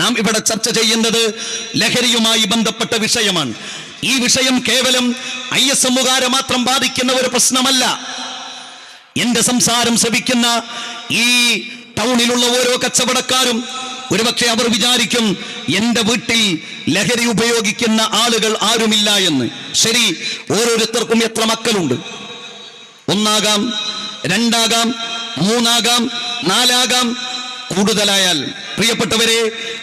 നാം ഇവിടെ ചർച്ച ചെയ്യുന്നത് ലഹരിയുമായി ബന്ധപ്പെട്ട വിഷയമാണ്. ഈ വിഷയം കേവലം ഐ എസ് എമ്മുകാരെ മാത്രം ബാധിക്കുന്ന ഒരു പ്രശ്നമല്ല. എന്റെ സംസാരം ശ്രവിക്കുന്ന ഈ ടൗണിലുള്ള ഓരോ കച്ചവടക്കാരും ഒരുപക്ഷെ അവർ വിചാരിക്കും എന്റെ വീട്ടിൽ ലഹരി ഉപയോഗിക്കുന്ന ആളുകൾ ആരുമില്ല എന്ന്. ശരി ഓരോരുത്തർക്കും എത്ര മക്കളുണ്ട്? ഒന്നാകാം രണ്ടാകാം മൂന്നാകാം നാലാകാം കൂടുതലായാൽ പ്രിയപ്പെട്ടവരെ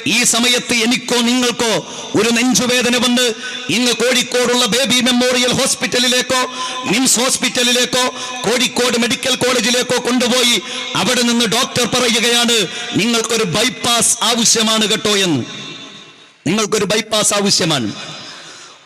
ഈ സമയത്ത് എനിക്കോ നിങ്ങൾക്കോ ഒരു നെഞ്ചുവേദന വന്ന് ഇന്ന് കോഴിക്കോടുള്ള ബേബി മെമ്മോറിയൽ ഹോസ്പിറ്റലിലേക്കോ മിംസ് ഹോസ്പിറ്റലിലേക്കോ കോഴിക്കോട് മെഡിക്കൽ കോളേജിലേക്കോ കൊണ്ടുപോയി അവിടെ നിന്ന് ഡോക്ടർ പറയുകയാണ് നിങ്ങൾക്കൊരു ബൈപ്പാസ് ആവശ്യമാണ് കേട്ടോ എന്ന്. നിങ്ങൾക്കൊരു ബൈപ്പാസ് ആവശ്യമാണ്.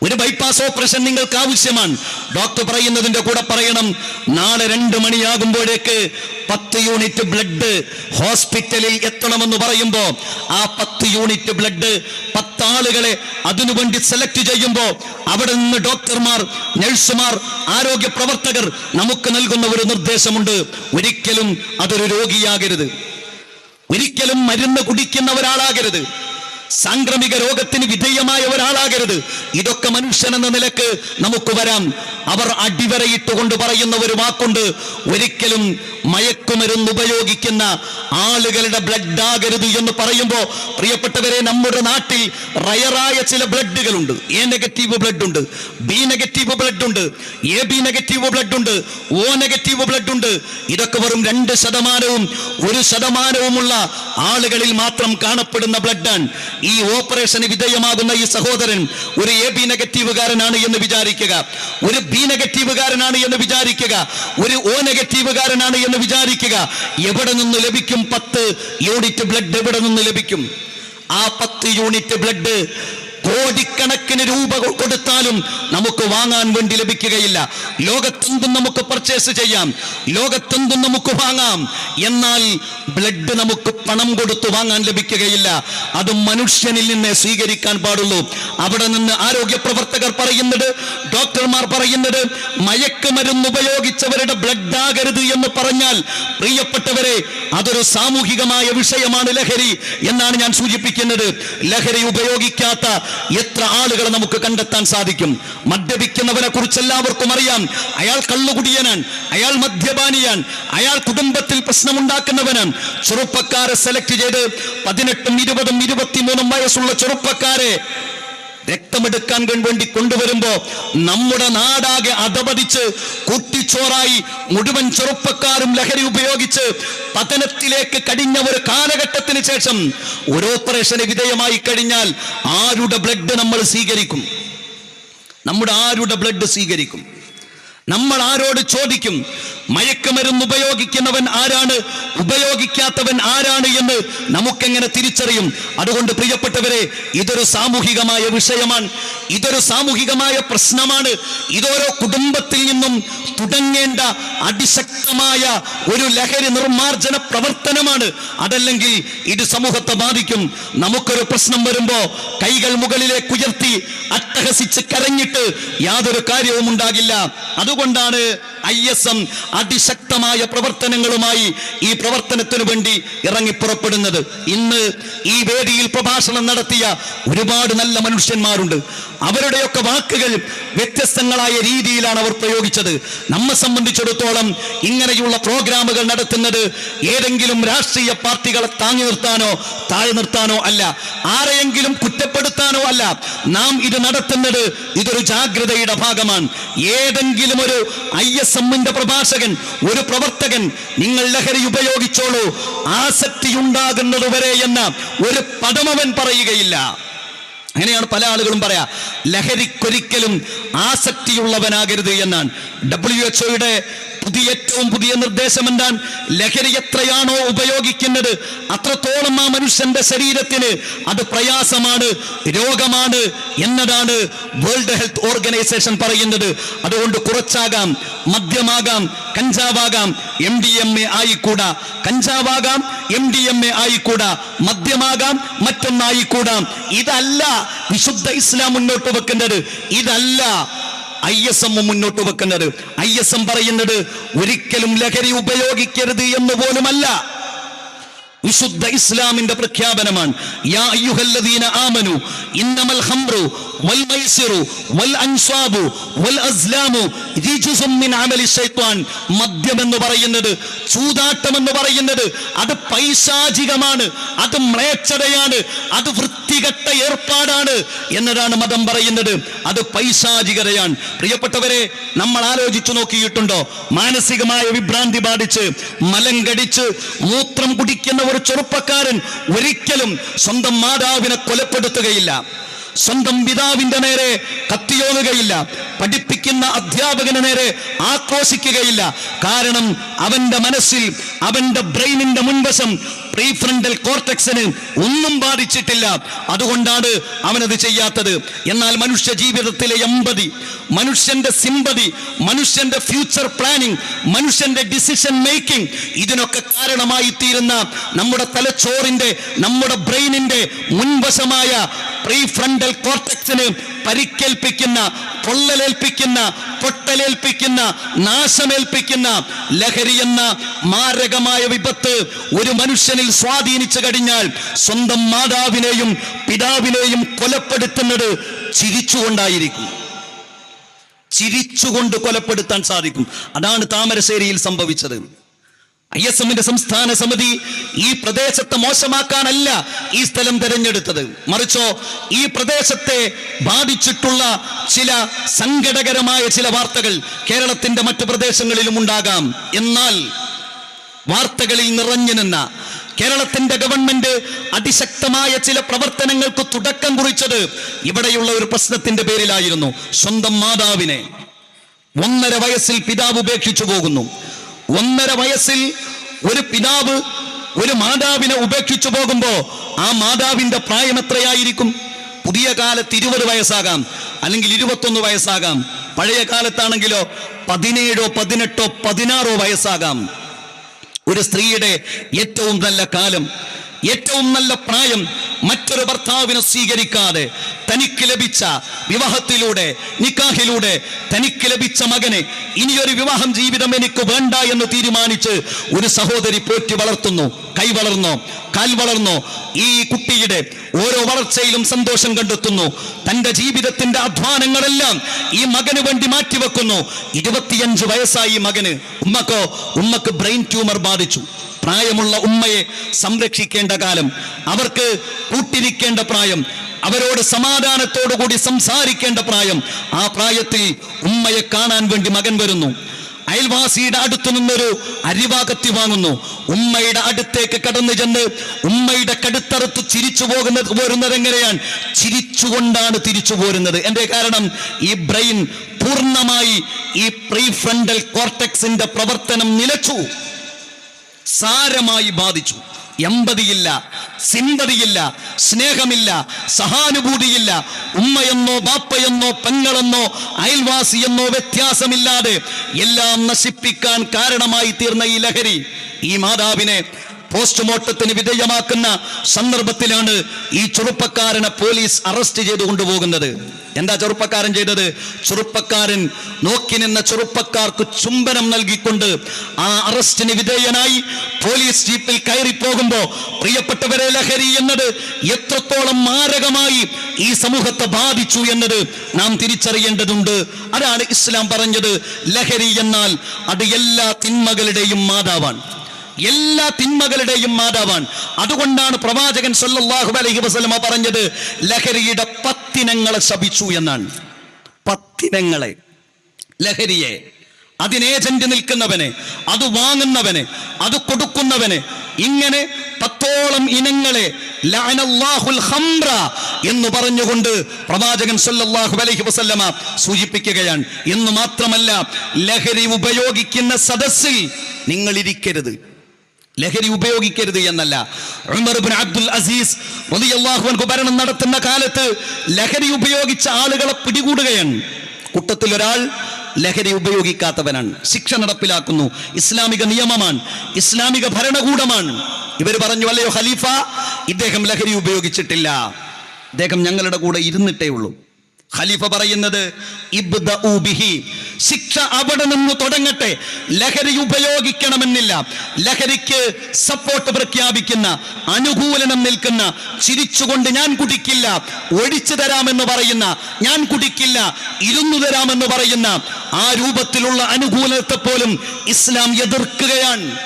ഒരു ബൈപ്പാസ് ഓപ്പറേഷൻ നിങ്ങൾക്ക് ആവശ്യമാണ്. ഡോക്ടർ പറയുന്നതിന്റെ കൂടെ പറയണം. നാളെ രണ്ട് മണിയാകുമ്പോഴേക്ക് പത്ത് യൂണിറ്റ് ബ്ലഡ് ഹോസ്പിറ്റലിൽ എത്തണമെന്ന് പറയുമ്പോൾ ആ പത്ത് യൂണിറ്റ് ബ്ലഡ് പത്താളുകളെ അതിനുവേണ്ടി സെലക്ട് ചെയ്യുമ്പോൾ അവിടെ നിന്ന് ഡോക്ടർമാർ നഴ്സുമാർ ആരോഗ്യ പ്രവർത്തകർ നമുക്ക് നൽകുന്ന ഒരു നിർദ്ദേശമുണ്ട്. ഒരിക്കലും അതൊരു രോഗിയാകരുത്. ഒരിക്കലും മരുന്ന് കുടിക്കുന്ന ഒരാളാകരുത്. സാംക്രമിക രോഗത്തിന് വിധേയമായ ഒരാളാകരുത്. ഇതൊക്കെ മനുഷ്യൻ എന്ന നിലയ്ക്ക് നമുക്ക് വരാം. അവർ അടിവരയിട്ടുകൊണ്ട് പറയുന്ന ഒരു വാക്കുണ്ട്. ഒരിക്കലും മയക്കുമരുന്ന് ഉപയോഗിക്കുന്ന ആളുകളുടെ ബ്ലഡ് ആകരുത് എന്ന് പറയുമ്പോൾ പ്രിയപ്പെട്ടവരെ നമ്മുടെ നാട്ടിൽ റയറായ ചില ബ്ലഡുകളുണ്ട് എ നെഗറ്റീവ് ബ്ലഡ് ഉണ്ട് ബി നെഗറ്റീവ് ബ്ലഡ് ഉണ്ട് എ ബി നെഗറ്റീവ് ബ്ലഡ് ഉണ്ട് ഓ നെഗറ്റീവ് ബ്ലഡ് ഉണ്ട്. ഇതൊക്കെ വെറും രണ്ട് ശതമാനവും ഒരു ശതമാനവുമുള്ള ആളുകളിൽ മാത്രം കാണപ്പെടുന്ന ബ്ലഡാണ് ഈ ഓപ്പറേഷന് വിധേയമാകുന്ന ഈ സഹോദരൻ ഒരു എ ബി നെഗറ്റീവുകാരനാണ് എന്ന് വിചാരിക്കുക. ഒരു ബി നെഗറ്റീവുകാരനാണ് എന്ന് വിചാരിക്കുക. ഒരു ഒ നെഗറ്റീവുകാരനാണ് എന്ന് വിചാരിക്കുക. എവിടെ നിന്ന് ലഭിക്കും പത്ത്? യൂണിറ്റ് ബ്ലഡ് എവിടെ നിന്ന് ലഭിക്കും? ആ പത്ത് യൂണിറ്റ് ബ്ലഡ് കോടിക്കണക്കിന് രൂപ കൊടുത്താലും നമുക്ക് വാങ്ങാൻ വേണ്ടി ലഭിക്കുകയില്ല. ലോകത്തെന്തും നമുക്ക് പർച്ചേസ് ചെയ്യാം. ലോകത്തെന്തും നമുക്ക് വാങ്ങാം. എന്നാൽ ബ്ലഡ് നമുക്ക് പണം കൊടുത്തു വാങ്ങാൻ ലഭിക്കുകയില്ല. അത് മനുഷ്യനിൽ നിന്ന് സ്വീകരിക്കാൻ പാടുള്ളൂ. അവിടെ നിന്ന് ആരോഗ്യ പ്രവർത്തകർ പറയുന്നത് ഡോക്ടർമാർ പറയുന്നത് മയക്കുമരുന്ന് ഉപയോഗിച്ചവരുടെ ബ്ലഡ് ആകരുത് എന്ന് പറഞ്ഞാൽ പ്രിയപ്പെട്ടവരെ അതൊരു സാമൂഹികമായ വിഷയമാണ് ലഹരി എന്നാണ് ഞാൻ സൂചിപ്പിക്കുന്നത്. ലഹരി ഉപയോഗിക്കാത്ത എത്ര ആളുകളെ നമുക്ക് കണ്ടെത്താൻ സാധിക്കും? മദ്യപിക്കുന്നവനെ കുറിച്ച് എല്ലാവർക്കും അറിയാം. അയാൾ കള്ളുകുടിയനാണ് അയാൾ മദ്യപാനിയാൻ അയാൾ കുടുംബത്തിൽ പ്രശ്നമുണ്ടാക്കുന്നവനാണ്. ചെറുപ്പക്കാരെ സെലക്ട് ചെയ്ത് പതിനെട്ടും ഇരുപതും ഇരുപത്തിമൂന്നും വയസ്സുള്ള ചെറുപ്പക്കാരെ രക്തമെടുക്കാൻ വേണ്ടി കൊണ്ടുവരുമ്പോ നമ്മുടെ നാടാകെ അധപതിച്ച് കുട്ടിച്ചോറായി മുഴുവൻ ചെറുപ്പക്കാരും ലഹരി ഉപയോഗിച്ച് പതനത്തിലേക്ക് കടിഞ്ഞ ഒരു കാലഘട്ടത്തിന് ശേഷം ഒരു ഓപ്പറേഷന് വിധേയമായി കഴിഞ്ഞാൽ ആരുടെ ബ്ലഡ് നമ്മൾ സ്വീകരിക്കും? നമ്മുടെ ആരുടെ ബ്ലഡ് സ്വീകരിക്കും? നമ്മൾ ആരോട് ചോദിക്കും? മയക്കുമരുന്ന് ഉപയോഗിക്കുന്നവൻ ആരാണ്? ഉപയോഗിക്കാത്തവൻ ആരാണ് എന്ന് നമുക്കെങ്ങനെ തിരിച്ചറിയും? അതുകൊണ്ട് പ്രിയപ്പെട്ടവരെ ഇതൊരു സാമൂഹികമായ വിഷയമാണ്. ഇതൊരു സാമൂഹികമായ പ്രശ്നമാണ്. ഇതോരോ കുടുംബത്തിൽ നിന്നും തുടങ്ങേണ്ട അതിശക്തമായ ഒരു ലഹരി നിർമാർജന പ്രവർത്തനമാണ്. അതല്ലെങ്കിൽ ഇത് സമൂഹത്തെ ബാധിക്കും. നമുക്കൊരു പ്രശ്നം വരുമ്പോ കൈകൾ മുകളിലേക്ക് ഉയർത്തി അട്ടഹസിച്ച് കരഞ്ഞിട്ട് യാതൊരു കാര്യവും ഉണ്ടാകില്ല അതുകൊണ്ടാണ് ഐ എസ് എം അതിശക്തമായ പ്രവർത്തനങ്ങളുമായി ഈ പ്രവർത്തനത്തിനു വേണ്ടി ഇറങ്ങി പുറപ്പെടുന്നത്. ഇന്ന് ഈ വേദിയിൽ പ്രഭാഷണം നടത്തിയ ഒരുപാട് നല്ല മനുഷ്യന്മാരുണ്ട്. അവരുടെയൊക്കെ വാക്കുകൾ വ്യത്യസ്തങ്ങളായ രീതിയിലാണ് അവർ പ്രയോഗിച്ചത്. നമ്മെ സംബന്ധിച്ചിടത്തോളം ഇങ്ങനെയുള്ള പ്രോഗ്രാമുകൾ നടത്തുന്നത് ഏതെങ്കിലും രാഷ്ട്രീയ പാർട്ടികളെ താങ്ങി നിർത്താനോ താഴെ നിർത്താനോ അല്ല. ആരെയെങ്കിലും കുറ്റപ്പെടുത്താനോ അല്ല. നാം ഇത് നടത്തുന്നത് ഇതൊരു ജാഗ്രതയുടെ ഭാഗമാണ്. ഏതെങ്കിലും ഒരു ഐ എസ് എമ്മിന്റെ പ്രഭാഷകൻ ഒരു പ്രവർത്തകൻ നിങ്ങൾ ലഹരി ഉപയോഗിച്ചോളൂ. ആസക്തി ഉണ്ടാകുന്നത് വരെ എന്ന ഒരു പദമവൻ പറയുകയില്ല. അങ്ങനെയാണ് പല ആളുകളും പറയാ ലഹരിക്കൊരിക്കലും ആസക്തിയുള്ളവനാകരുത് എന്നാണ്. ഡബ്ല്യു എച്ച്ഒയുടെ പുതിയ ഏറ്റവും പുതിയ നിർദ്ദേശം എന്താണ്? ലഹരി എത്രയാണോ ഉപയോഗിക്കുന്നത് അത്രത്തോളം ആ മനുഷ്യന്റെ ശരീരത്തിന് അത് പ്രയാസമാണ് രോഗമാണ് എന്നതാണ് വേൾഡ് ഹെൽത്ത് ഓർഗനൈസേഷൻ പറയുന്നത്. അതുകൊണ്ട് കുറച്ചാകാം മദ്യമാകാം കഞ്ചാവാകാം എം ഡി എം എ ആയിക്കൂടാ. കഞ്ചാവാകാം എം ഡി എം എ ആയിക്കൂടാ. മദ്യമാകാം മറ്റൊന്നായിക്കൂടാം. ഇതല്ല വിശുദ്ധ ഇസ്ലാം മുന്നോട്ട് വെക്കുന്നത് ഇതല്ല ഐ എസ് എം മുന്നോട്ട് വെക്കുന്നത്. ഐ എസ് എം പറയുന്നത് ഒരിക്കലും ലഹരി ഉപയോഗിക്കരുത് എന്ന് പോലുമല്ല. വിശുദ്ധ ഇസ്ലാമിന്റെ പ്രഖ്യാപനമാണ്. യാ ആമനു ഇന്നമൽ ഖംറു വൽ മൈസിറു വൽ അൻസാബു വൽ അസ്ലാമു റിജ്സും ശൈത്വാൻ. എന്ന് പറയുന്നത് ചൂതാട്ടം എന്ന് പറയുന്നത് അത് പൈശാചികമാണ് അത് മ്ലേച്ഛതയാണ് അത് വൃത്തികെട്ട ഏർപ്പാടാണ് എന്നതാണ് മതം പറയുന്നത്. അത് പൈശാചികതയാണ്. പ്രിയപ്പെട്ടവരെ നമ്മൾ ആലോചിച്ചു നോക്കിയിട്ടുണ്ടോ? മാനസികമായ വിഭ്രാന്തി ബാധിച്ച് മലം കടിച്ച് മൂത്രം കുടിക്കുന്ന ഒരു ചെറുപ്പക്കാരൻ ഒരിക്കലും സ്വന്തം മാതാവിനെ കൊലപ്പെടുത്തുകയില്ല. സ്വന്തം പിതാവിന്റെ നേരെ കത്തിയോതുകയില്ല. പഠിപ്പിക്കുന്ന അധ്യാപകന് നേരെ ആക്രോശിക്കുകയില്ല. കാരണം അവന്റെ മനസ്സിൽ അവന്റെ ബ്രെയിനിന്റെ മുൻവശം പ്രീഫ്രണ്ടൽ കോർട്ടക്സിന് ഒന്നും ബാധിച്ചിട്ടില്ല. അതുകൊണ്ടാണ് അവനത് ചെയ്യാത്തത്. എന്നാൽ മനുഷ്യ ജീവിതത്തിലെ എമ്പതി മനുഷ്യന്റെ സിമ്പതി മനുഷ്യന്റെ ഫ്യൂച്ചർ പ്ലാനിങ് മനുഷ്യന്റെ ഡിസിഷൻ മേക്കിംഗ് ഇതിനൊക്കെ കാരണമായി തീരുന്ന നമ്മുടെ തലച്ചോറിന്റെ നമ്മുടെ ബ്രെയിനിന്റെ മുൻവശമായ പ്രീഫ്രണ്ടൽ കോർട്ടക്സിന് പരിക്കേൽപ്പിക്കുന്ന പൊള്ളലേൽപ്പിക്കുന്ന പൊട്ടലേൽപ്പിക്കുന്ന നാശമേൽപ്പിക്കുന്ന ലഹരി എന്ന മാരകമായ വിപത്ത് ഒരു മനുഷ്യനിൽ സ്വാധീനിച്ചു കഴിഞ്ഞാൽ സ്വന്തം മാതാവിനെയും പിതാവിനെയും കൊലപ്പെടുത്തുന്നത് ചിരിച്ചുകൊണ്ടായിരിക്കും. ചിരിച്ചുകൊണ്ട് കൊലപ്പെടുത്താൻ സാധിക്കും. അതാണ് താമരശ്ശേരിയിൽ സംഭവിച്ചത്. ഐ എസ് എമ്മിന്റെ സംസ്ഥാന സമിതി ഈ പ്രദേശത്തെ മോശമാക്കാനല്ല ഈ സ്ഥലം തിരഞ്ഞെടുത്തത്. മറിച്ചോ ഈ പ്രദേശത്തെ ബാധിച്ചിട്ടുള്ള ചില സങ്കടകരമായ ചില വാർത്തകൾ കേരളത്തിന്റെ മറ്റു പ്രദേശങ്ങളിലും ഉണ്ടാകാം. എന്നാൽ വാർത്തകളിൽ നിറഞ്ഞു നിന്ന കേരളത്തിന്റെ ഗവൺമെന്റ് അതിശക്തമായ ചില പ്രവർത്തനങ്ങൾക്ക് തുടക്കം കുറിച്ചത് ഇവിടെയുള്ള ഒരു പ്രശ്നത്തിന്റെ പേരിലായിരുന്നു. സ്വന്തം മാതാവിനെ ഒന്നര വയസ്സിൽ പിതാവ് ഉപേക്ഷിച്ചു പോകുന്നു. ഒന്നര വയസ്സിൽ ഒരു പിതാവ് ഒരു മാതാവിനെ ഉപേക്ഷിച്ചു പോകുമ്പോ ആ മാതാവിന്റെ പ്രായം എത്രയായിരിക്കും? പുതിയ കാലത്ത് ഇരുപത് വയസ്സാകാം അല്ലെങ്കിൽ ഇരുപത്തൊന്ന് വയസ്സാകാം. പഴയ കാലത്താണെങ്കിലോ പതിനേഴോ പതിനെട്ടോ പതിനാറോ വയസ്സാകാം. ഒരു സ്ത്രീയുടെ ഏറ്റവും നല്ല കാലം ഏറ്റവും നല്ല പ്രായം മറ്റൊരു ഭർത്താവിനെ സ്വീകരിക്കാതെ തനിക്ക് ലഭിച്ച വിവാഹത്തിലൂടെ നിക്കാഹിലൂടെ തനിക്ക് ലഭിച്ച മകനെ ഇനിയൊരു വിവാഹം ജീവിതം എനിക്ക് വേണ്ട എന്ന് തീരുമാനിച്ച് ഒരു സഹോദരി പോറ്റി വളർത്തുന്നു കൈ വളർന്നോ കാൽ വളർന്നോ ഈ കുട്ടിയുടെ ഓരോ വളർച്ചയിലും സന്തോഷം കണ്ടെത്തുന്നു. തന്റെ ജീവിതത്തിന്റെ അധ്വാനങ്ങളെല്ലാം ഈ മകന് വേണ്ടി മാറ്റിവെക്കുന്നു. ഇരുപത്തിയഞ്ച് വയസ്സായി മകന്. ഉമ്മക്കോ ഉമ്മക്ക് ബ്രെയിൻ ട്യൂമർ ബാധിച്ചു. പ്രായമുള്ള ഉമ്മയെ സംരക്ഷിക്കേണ്ട കാലം അവർക്ക് കൂട്ടിരിക്കേണ്ട പ്രായം അവരോട് സമാധാനത്തോടു കൂടി സംസാരിക്കേണ്ട പ്രായം ആ പ്രായത്തിൽ ഉമ്മയെ കാണാൻ വേണ്ടി മകൻ വരുന്നു. അയൽവാസിയുടെ അടുത്തു നിന്നൊരു അരിവാകത്തി വാങ്ങുന്നു. ഉമ്മയുടെ അടുത്തേക്ക് കടന്നു ചെന്ന് ഉമ്മയുടെ കടുത്തറുത്ത് ചിരിച്ചു പോകുന്ന പോരുന്നത് എങ്ങനെയാണ്? ചിരിച്ചുകൊണ്ടാണ് തിരിച്ചു പോരുന്നത്. എന്റെ കാരണം? ഈ ബ്രെയിൻ പൂർണമായി ഈ പ്രീഫ്രണ്ടൽ കോർട്ടക്സിന്റെ പ്രവർത്തനം നിലച്ചു. സാരമായി ബാധിച്ചു. എമ്പതിയില്ല സിമ്പതിയില്ല സ്നേഹമില്ല സഹാനുഭൂതിയില്ല. ഉമ്മയെന്നോ ബാപ്പയെന്നോ പെങ്ങളെന്നോ അയൽവാസിയെന്നോ വ്യത്യാസമില്ലാതെ എല്ലാം നശിപ്പിക്കാൻ കാരണമായി തീർന്ന ഈ ലഹരി ഈ മാതാവിനെ പോസ്റ്റ്മോർട്ടത്തിന് വിധേയമാക്കുന്ന സന്ദർഭത്തിലാണ് ഈ ചെറുപ്പക്കാരനെ പോലീസ് അറസ്റ്റ് ചെയ്തു കൊണ്ടുപോകുന്നത്. എന്താ ചെറുപ്പക്കാരൻ ചെയ്തത്? ചെറുപ്പക്കാരൻ നോക്കി നിന്ന ചെറുപ്പക്കാർക്ക് ചുംബനം നൽകിക്കൊണ്ട് ആ അറസ്റ്റിന് വിധേയനായി പോലീസ് ജീപ്പിൽ കയറി പോകുമ്പോ പ്രിയപ്പെട്ടവരെ ലഹരി എന്നത് എത്രത്തോളം മാരകമായി ഈ സമൂഹത്തെ ബാധിച്ചു എന്നത് നാം തിരിച്ചറിയേണ്ടതുണ്ട്. അതാണ് ഇസ്ലാം പറഞ്ഞത് ലഹരി എന്നാൽ അത് എല്ലാ തിന്മകളുടെയും മാതാവാണ്. എല്ലാ തിന്മകളുടെയും മാതാവാണ് അതുകൊണ്ടാണ് പ്രവാചകൻ സല്ലാഹു അലൈഹി വസല്ലമ പറഞ്ഞത് ലഹരിയുടെ പത്തിനങ്ങളെ ശപിച്ചു എന്നാണ്. പത്തിനങ്ങളെ. ലഹരിയെ. അതിനേജന്റ് നിൽക്കുന്നവനെ അത് വാങ്ങുന്നവനെ അത് കൊടുക്കുന്നവനെ ഇങ്ങനെ പത്തോളം ഇനങ്ങളെ ഖംറ എന്ന് പറഞ്ഞുകൊണ്ട് പ്രവാചകൻ സല്ലല്ലാഹു അലൈഹി വസല്ലമ സൂചിപ്പിക്കുകയാണ്. എന്ന് മാത്രമല്ല ലഹരി ഉപയോഗിക്കുന്ന സദസ്സിൽ നിങ്ങൾ ഇരിക്കരുത് ലഹരി ഉപയോഗിക്കരുത് എന്നല്ല. അബ്ദുൽ അസീസ് റളിയല്ലാഹു ഭരണം നടത്തുന്ന കാലത്ത് ലഹരി ഉപയോഗിച്ച ആളുകളെ പിടികൂടുകയാണ്. കൂട്ടത്തിൽ ഒരാൾ ലഹരി ഉപയോഗിക്കാത്തവനാണ്. ശിക്ഷ നടപ്പിലാക്കുന്നു. ഇസ്ലാമിക നിയമമാണ്. ഇസ്ലാമിക ഭരണകൂടമാണ്. ഇവർ പറഞ്ഞു അല്ലയോ ഖലീഫ ഇദ്ദേഹം ലഹരി ഉപയോഗിച്ചിട്ടില്ല. ഇദ്ദേഹം ഞങ്ങളുടെ കൂടെ ഇരുന്നിട്ടേ ഉള്ളൂ. ഖലീഫ പറയുന്നത് ഇബ്ദഉ ബിഹി ശിക്ഷ അവിടെ നിന്ന് തുടങ്ങട്ടെ. ലഹരി ഉപയോഗിക്കണമെന്നില്ല. ലഹരിക്ക് സപ്പോർട്ട് പ്രഖ്യാപിക്കുന്ന അനുകൂലനം നിൽക്കുന്ന ചിരിച്ചുകൊണ്ട് ഞാൻ കുടിക്കില്ല. ഒഴിച്ചു തരാമെന്ന് പറയുന്ന ഞാൻ കുടിക്കില്ല. ഇരുന്നു തരാമെന്ന് പറയുന്ന ആ രൂപത്തിലുള്ള അനുകൂലത്തെ പോലും ഇസ്ലാം എതിർക്കുകയാണ്.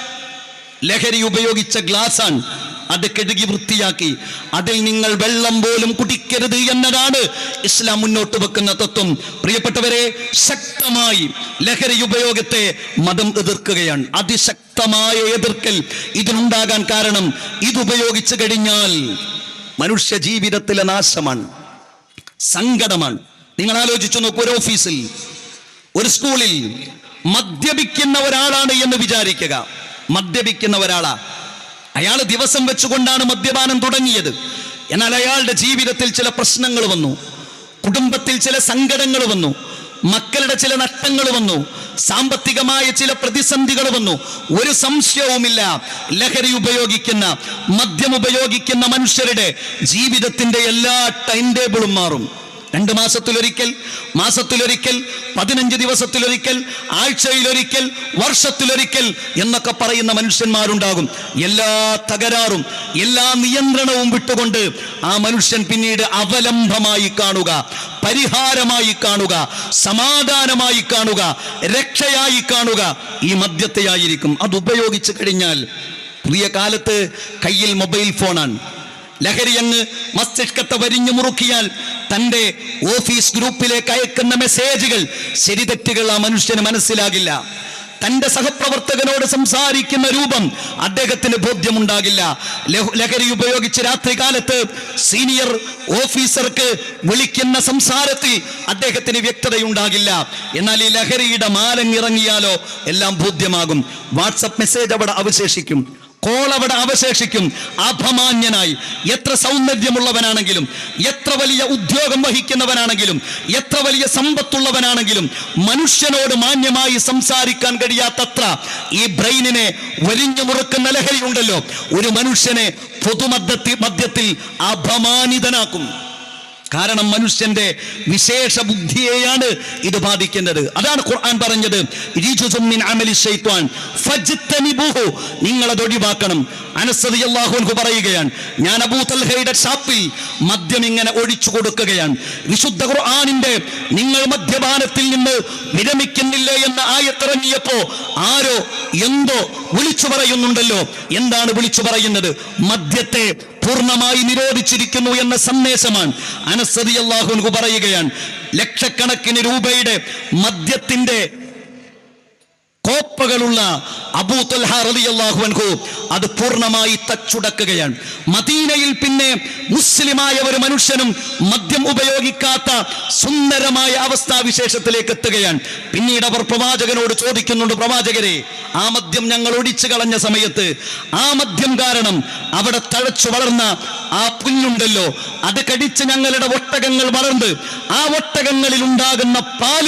ലഹരി ഉപയോഗിച്ച ഗ്ലാസാണ് അത് കഴുകി വൃത്തിയാക്കി. അതിൽ നിങ്ങൾ വെള്ളം പോലും കുടിക്കരുത് എന്നതാണ് ഇസ്ലാം മുന്നോട്ട് വെക്കുന്ന തത്വം. പ്രിയപ്പെട്ടവരെ ശക്തമായി ലഹരി ഉപയോഗത്തെ മതം എതിർക്കുകയാണ്. അതിശക്തമായ എതിർക്കൽ ഇതിനുണ്ടാകാൻ കാരണം ഇതുപയോഗിച്ചു കഴിഞ്ഞാൽ മനുഷ്യ ജീവിതത്തിലെ നാശമാണ് സങ്കടമാണ്. നിങ്ങൾ ആലോചിച്ചു നോക്കൂ ഒരു ഓഫീസിൽ ഒരു സ്കൂളിൽ മദ്യപിക്കുന്ന ഒരാളാണ് എന്ന് വിചാരിക്കുക. മദ്യപിക്കുന്ന ഒരാളാ. അയാൾ ദിവസം വെച്ചുകൊണ്ടാണ് മദ്യപാനം തുടങ്ങിയത്. എന്നാൽ അയാളുടെ ജീവിതത്തിൽ ചില പ്രശ്നങ്ങൾ വന്നു. കുടുംബത്തിൽ ചില സങ്കടങ്ങൾ വന്നു. മക്കളുടെ ചില നഷ്ടങ്ങൾ വന്നു. സാമ്പത്തികമായ ചില പ്രതിസന്ധികൾ വന്നു. ഒരു സംശയവുമില്ല. ലഹരി ഉപയോഗിക്കുന്ന മദ്യം ഉപയോഗിക്കുന്ന മനുഷ്യരുടെ ജീവിതത്തിന്റെ എല്ലാ ടൈം ടേബിളും മാറും. രണ്ട് മാസത്തിലൊരിക്കൽ മാസത്തിലൊരിക്കൽ പതിനഞ്ച് ദിവസത്തിലൊരിക്കൽ ആഴ്ചയിലൊരിക്കൽ വർഷത്തിലൊരിക്കൽ എന്നൊക്കെ പറയുന്ന മനുഷ്യന്മാരുണ്ടാകും. എല്ലാ തകരാറും എല്ലാ നിയന്ത്രണവും വിട്ടുകൊണ്ട് ആ മനുഷ്യൻ പിന്നീട് അവലംബമായി കാണുക പരിഹാരമായി കാണുക സമാധാനമായി കാണുക രക്ഷയായി കാണുക ഈ മദ്യത്തെയായിരിക്കും അത് ഉപയോഗിച്ച് കഴിഞ്ഞാൽ പുതിയ കാലത്ത് കയ്യിൽ മൊബൈൽ ഫോണാണ്. ലഹരി അങ്ങ് മസ്തിഷ്കത്തെ വരിഞ്ഞു മുറുക്കിയാൽ തന്റെ ഓഫീസ് ഗ്രൂപ്പിലേക്ക് അയക്കുന്ന മെസ്സേജുകൾ ശരിതെറ്റുകൾ ആ മനുഷ്യന് മനസ്സിലാകില്ല. തന്റെ സഹപ്രവർത്തകനോട് സംസാരിക്കുന്ന രൂപം അദ്ദേഹത്തിന് ബോധ്യമുണ്ടാകില്ല. ലഹു- ലഹരി ഉപയോഗിച്ച് രാത്രി കാലത്ത് സീനിയർ ഓഫീസർക്ക് വിളിക്കുന്ന സംസാരത്തിൽ അദ്ദേഹത്തിന് വ്യക്തതയുണ്ടാകില്ല. എന്നാൽ ഈ ലഹരിയുടെ മാലങ്ങിറങ്ങിയാലോ എല്ലാം ബോധ്യമാകും. വാട്സപ്പ് മെസ്സേജ് അവിടെ അവശേഷിക്കും. കോൾ അവിടെ അവശേഷിക്കും. അപമാന്യനായി. എത്ര സൗന്ദര്യമുള്ളവനാണെങ്കിലും എത്ര വലിയ ഉദ്യോഗം വഹിക്കുന്നവനാണെങ്കിലും എത്ര വലിയ സമ്പത്തുള്ളവനാണെങ്കിലും മനുഷ്യനോട് മാന്യമായി സംസാരിക്കാൻ കഴിയാത്തത്ര ഈ ബ്രെയിനിനെ വലിഞ്ഞു മുറുക്കുന്ന ലഹരി ഉണ്ടല്ലോ ഒരു മനുഷ്യനെ പൊതുമദ്യത്തിൽ മദ്യത്തിൽ അപമാനിതനാക്കും. കാരണം മനുഷ്യന്റെ വിശേഷ ബുദ്ധിയെയാണ് ഇത് ബാധിക്കുന്നത് അതാണ് ഖുർആൻ പറഞ്ഞത്. നിങ്ങൾ അത് ഒഴിവാക്കണം. അനസ് റളിയല്ലാഹു അൻഹു പറയുകയാണ് ഞാൻ അബൂ തൽഹയുടെ ഷാപ്പിൽ മദ്യം ഇങ്ങനെ ഒഴിച്ചു കൊടുക്കുകയാണ്. വിശുദ്ധ ഖുർആനിന്റെ നിങ്ങൾ മദ്യപാനത്തിൽ നിന്ന് വിരമിക്കുന്നില്ലേ എന്ന ആയത്തിറങ്ങിയപ്പോ ആരോ എന്തോ വിളിച്ചു പറയുന്നുണ്ടല്ലോ. എന്താണ് വിളിച്ചു പറയുന്നത്? മദ്യത്തെ പൂർണമായി നിരോധിച്ചിരിക്കുന്നു എന്ന സന്ദേശമാണ് അനസതി അള്ളാഹുൻകു പറയുകയാണ്. ലക്ഷക്കണക്കിന് രൂപയുടെ മദ്യത്തിന്റെ കോപ്പകളുള്ള അബൂ തൽഹ റളിയല്ലാഹു അത് പൂർണമായി തച്ചുടക്കുകയാണ്. മദീനയിൽ പിന്നെ മുസ്ലിമായ ഒരു മനുഷ്യനും മദ്യം ഉപയോഗിക്കാത്ത സുന്ദരമായ അവസ്ഥാവിശേഷത്തിലേക്ക് എത്തുകയാണ്. പിന്നീട് അവർ പ്രവാചകനോട് ചോദിക്കുന്നുണ്ട് പ്രവാചകരെ ആ മദ്യം ഞങ്ങൾ ഒടിച്ചു കളഞ്ഞ സമയത്ത് ആ മദ്യം കാരണം അവിടെ തഴച്ചു വളർന്ന ആ പുല്ലുണ്ടല്ലോ അത് കടിച്ച് ഞങ്ങളുടെ ഒട്ടകങ്ങൾ വളർന്ന് ആ ഒട്ടകങ്ങളിൽ ഉണ്ടാകുന്ന പാൽ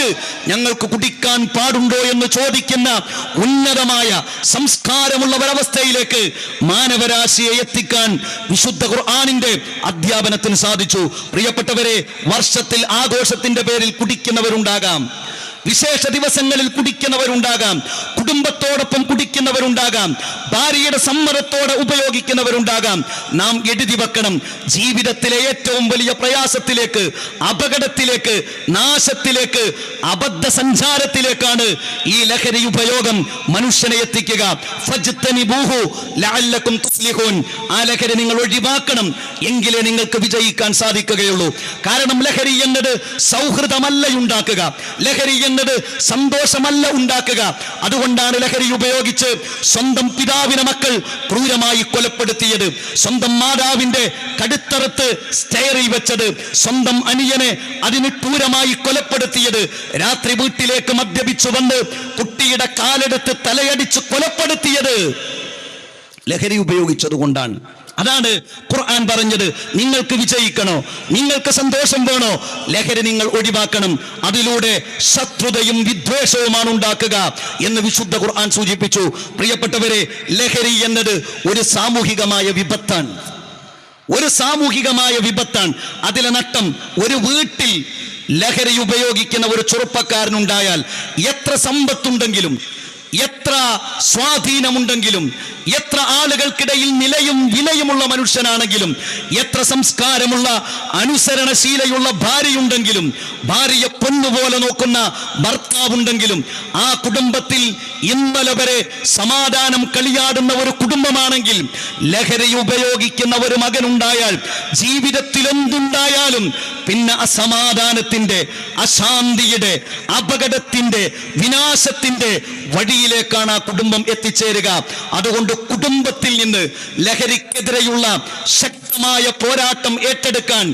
ഞങ്ങൾക്ക് കുടിക്കാൻ പാടുണ്ടോ എന്ന് ചോദിക്കുന്ന ഉന്നതമായ സംസ്കാരമുള്ള ഒരവസ്ഥയിലേക്ക് മാനവരാശിയെ എത്തിക്കാൻ വിശുദ്ധ ഖുർആാനിന്റെ അധ്യാപനത്തിന് സാധിച്ചു. പ്രിയപ്പെട്ടവരെ വർഷത്തിൽ ആഘോഷത്തിന്റെ പേരിൽ കുടിക്കുന്നവരുണ്ടാകാം. വിശേഷ ദിവസങ്ങളിൽ കുടിക്കുന്നവരുണ്ടാകാം. കുടുംബത്തോടൊപ്പം കുടിക്കുന്നവരുണ്ടാകാം. ഭാര്യയുടെ സമ്മതത്തോടെ ഉപയോഗിക്കുന്നവരുണ്ടാകാം. നാം എഴുതി വെക്കണം. ജീവിതത്തിലെ ഏറ്റവും വലിയ പ്രയാസത്തിലേക്ക് അപകടത്തിലേക്ക് നാശത്തിലേക്ക് അബദ്ധ സഞ്ചാരത്തിലേക്കാണ് ഈ ലഹരി ഉപയോഗം മനുഷ്യനെ എത്തിക്കുക. ആ ലഹരി നിങ്ങൾ ഒഴിവാക്കണം. എങ്കിലേ നിങ്ങൾക്ക് വിജയിക്കാൻ സാധിക്കുകയുള്ളൂ. കാരണം ലഹരി എന്നത് സൗഹൃദമല്ല ഉണ്ടാക്കുക. ലഹരി എന്നത് സന്തോഷമല്ല ഉണ്ടാക്കുക. അതുകൊണ്ടാണ് ലഹരി ഉപയോഗിച്ച് സ്വന്തം പിതാവിനെ മക്കൾ ക്രൂരമായി കൊലപ്പെടുത്തിയത്. സ്വന്തം മാതാവിന്റെ കടുത്തറുത്ത് സ്റ്റെയറിൽ വെച്ചത്. സ്വന്തം അനിയനെ അതിന് ക്രൂരമായി കൊലപ്പെടുത്തിയത്. രാത്രി വീട്ടിലേക്ക് മദ്യപിച്ചു വന്ന് കുട്ടിയുടെ കാലെടുത്ത് തലയടിച്ച് കൊലപ്പെടുത്തിയത്. ലഹരി ഉപയോഗിച്ചത് കൊണ്ടാണ് അതാണ് ഖുർആൻ പറഞ്ഞത്. നിങ്ങൾക്ക് വിജയിക്കണോ? നിങ്ങൾക്ക് സന്തോഷം വേണോ? ലഹരി നിങ്ങൾ ഒഴിവാക്കണം. അതിലൂടെ ശത്രുതയും വിദ്വേഷവുമാണ് ഉണ്ടാക്കുക എന്ന് വിശുദ്ധ ഖുർആൻ സൂചിപ്പിച്ചു. പ്രിയപ്പെട്ടവരെ ലഹരി എന്നത് ഒരു സാമൂഹികമായ വിപത്താണ്. ഒരു സാമൂഹികമായ വിപത്താണ്. അതിലെ നട്ടം ഒരു വീട്ടിൽ ലഹരി ഉപയോഗിക്കുന്ന ഒരു ചെറുപ്പക്കാരനുണ്ടായാൽ എത്ര സമ്പത്തുണ്ടെങ്കിലും എത്ര സ്വാധീനമുണ്ടെങ്കിലും എത്ര ആളുകൾക്കിടയിൽ നിലയും വിലയുമുള്ള മനുഷ്യനാണെങ്കിലും എത്ര സംസ്കാരമുള്ള അനുസരണശീലയുള്ള ഭാര്യയുണ്ടെങ്കിലും ഭാര്യയെ പൊന്നുപോലെ നോക്കുന്ന ഭർത്താവുണ്ടെങ്കിലും ആ കുടുംബത്തിൽ ഇന്നലെ വരെ സമാധാനം കളിയാടുന്ന ഒരു കുടുംബമാണെങ്കിൽ ലഹരി ഉപയോഗിക്കുന്ന ഒരു മകനുണ്ടായാൽ ജീവിതത്തിൽ എന്തുണ്ടായാലും പിന്നെ അസമാധാനത്തിന്റെ അശാന്തിയുടെ അപകടത്തിന്റെ വിനാശത്തിന്റെ വഴിയിലേക്കാണ് ആ കുടുംബം എത്തിച്ചേരുക. അതുകൊണ്ട് കുടുംബത്തിൽ നിന്ന് ലഹരിക്കെതിരെയുള്ള ശക്തമായ പോരാട്ടം ഏറ്റെടുക്കാൻ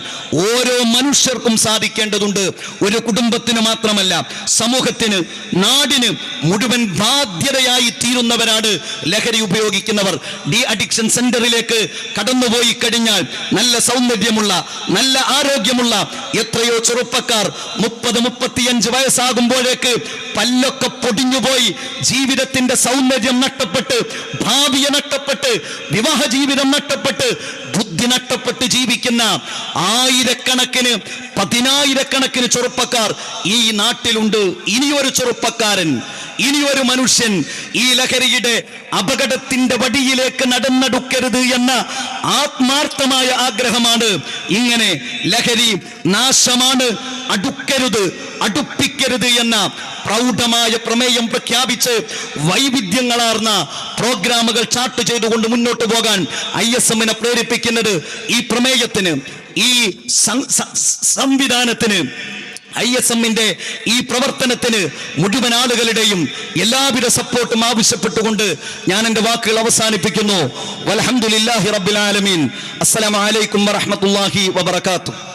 ഓരോ മനുഷ്യർക്കും സാധിക്കേണ്ടതുണ്ട്. ഒരു കുടുംബത്തിന് മാത്രമല്ല സമൂഹത്തിന് നാടിന് മുഴുവൻ ബാധ്യതയായി തീരുന്നവരാണ് ലഹരി ഉപയോഗിക്കുന്നവർ. ഡി അഡിക്ഷൻ സെന്ററിലേക്ക് കടന്നുപോയി കഴിഞ്ഞാൽ നല്ല സൗന്ദര്യമുള്ള നല്ല ആരോഗ്യമുള്ള എത്രയോ ചെറുപ്പക്കാർ മുപ്പത് മുപ്പത്തിയഞ്ച് വയസ്സാകുമ്പോഴേക്ക് പല്ലൊക്കെ പൊടിഞ്ഞുപോയി ജീവിതത്തിന്റെ സൗന്ദര്യം നഷ്ടപ്പെട്ട് ഭാവിയെ നഷ്ടപ്പെട്ട് വിവാഹ ജീവിതം നഷ്ടപ്പെട്ട് ബുദ്ധി നഷ്ടപ്പെട്ട് ജീവിക്കുന്ന ആയിരക്കണക്കിന് പതിനായിരക്കണക്കിന് ചെറുപ്പക്കാർ ഈ നാട്ടിലുണ്ട്. ഇനിയൊരു ചെറുപ്പക്കാരൻ ഇനിയൊരു മനുഷ്യൻ ഈ ലഹരിയുടെ അപകടത്തിന്റെ വടിയിലേക്ക് നടന്നെടുക്കരുത് എന്ന ആത്മാർത്ഥമായ ആഗ്രഹമാണ്. ഇങ്ങനെ ലഹരി നാശമാണ്. അടുക്കരുത് അടുപ്പിക്കരുത് എന്ന പ്രൗഢമായ പ്രമേയം പ്രഖ്യാപിച്ച് വൈവിധ്യങ്ങളാർന്ന പ്രോഗ്രാമുകൾ ചാർട്ട് ചെയ്തുകൊണ്ട് മുന്നോട്ട് പോകാൻ ഐ എസ് എമ്മിനെ പ്രേരിപ്പിക്കുന്നത് ഈ പ്രമേയത്തിന് ഈ സംവിധാനത്തിന് ഐ എസ് എമ്മിന്റെ ഈ പ്രവർത്തനത്തിന് മുഴുവൻ ആളുകളുടെയും എല്ലാവിധ സപ്പോർട്ടും ആവശ്യപ്പെട്ടുകൊണ്ട് ഞാൻ എന്റെ വാക്കുകൾ അവസാനിപ്പിക്കുന്നു. വലഹമുല്ലാഹി റബ്ബിൽ ആലമീൻ. അസ്സലാമു അലൈക്കും വറഹ്മത്തുള്ളാഹി വബറകാതുഹു.